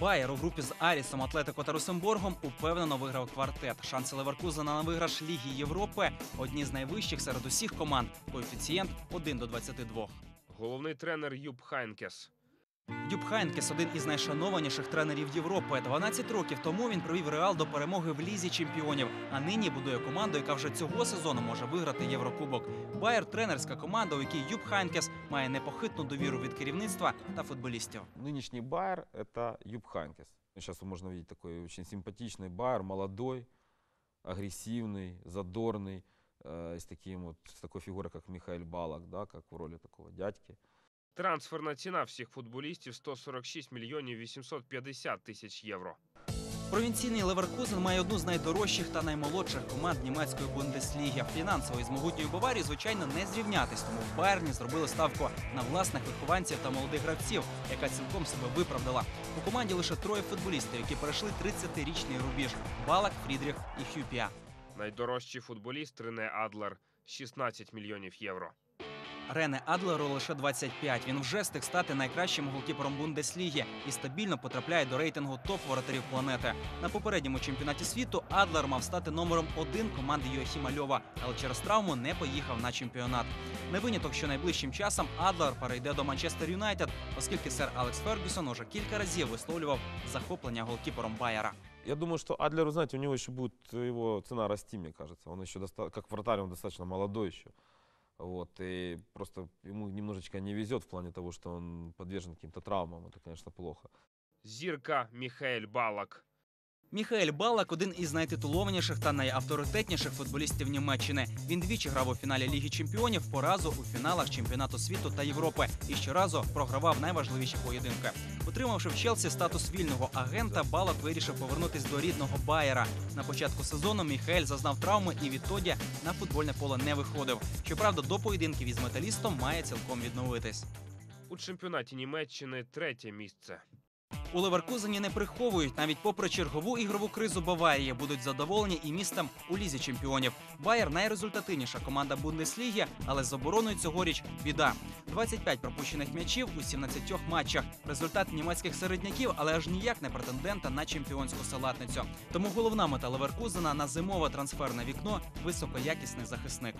Байер у групі з Арісом, Атлетико та Росенборгом упевнено виграв квартет. Шанси Леверкузена на виграш Ліги Європи одні з найвищих серед усіх команд. Коефіцієнт 1 до 22. Головний тренер Юб Хайнкес. Юб Хайнкес один із найшанованіших тренерів Європи. 12 років тому він привів Реал до перемоги в лізі чемпіонів. А нині будує команду, яка вже цього сезону може виграти Єврокубок. Байер тренерська команда, у якій Юб Хайнкес має непохитну довіру від керівництва та футболістів. Нынешний Байер – это Юб Хайнкес. Сейчас можно видеть такой очень симпатичный Байер, молодой, агрессивный, задорный, э, с, таким вот, с такой фигурой, как Михаил Балак, да, как в роли такого дядьки. Трансферна ціна всіх футболістів 146 мільйонів 850 тисяч євро. Провінційний Леверкузен має одну з найдорожчих та наймолодших команд німецької бундесліги. Фінансово із могутньою Баварією, звичайно, не зрівнятись. Тому в Байерні зробили ставку на власних вихованців та молодих гравців, яка цілком себе виправдала. У команді лише троє футболістів, які перейшли 30-річний рубіж: Балак, Фрідріх і Хюпія. Найдорожчий футболіст Рене Адлер 16 мільйонів євро. Рене Адлеру лише 25. Він вже встиг стати найкращим голкіпером Бундесліги і стабільно потрапляє до рейтингу топ-воротарів планети. На попередньому чемпіонаті світу Адлер мав стати номером один команди Йохіма Льова, але через травму не поїхав на чемпіонат. Не виняток, що найближчим часом Адлер перейде до Манчестер Юнайтед, оскільки сер Алекс Фергюсон уже кілька разів висловлював захоплення голкіпером Байера. Я думаю, что Адлеру, знаете, у него еще будет его цена расти, мне кажется. Он еще, доста- как вратарь, он достаточно молодой еще. Вот, и просто ему немножечко не везет в плане того, что он подвержен каким-то травмам. Это, конечно, плохо. Зирка Міхаель Балак. Міхаель Балак один із найтитулованіших та найавторитетніших футболістів Німеччини. Він двічі грав у фіналі Ліги Чемпіонів, поразу у фіналах чемпіонату світу та Європи і щоразу програвав найважливіші поєдинки. Отримавши в Челсі статус вільного агента, Балак вирішив повернутись до рідного Байера. На початку сезону Міхаель зазнав травми і відтоді на футбольне поле не виходив. Щоправда, до поєдинків із металістом має цілком відновитись. У чемпіонаті Німеччини третє місце. У Леверкузені не приховують навіть попри чергову ігрову кризу Баварії будуть задоволені і містом у лізі чемпіонів. Байер найрезультативніша команда Бундесліги, але з обороною цьогоріч біда. 25 пропущених м'ячів у 17 матчах. Результат німецьких середняків, але аж ніяк не претендента на чемпіонську салатницю. Тому головна мета Леверкузена на зимове трансферне вікно високоякісний захисник.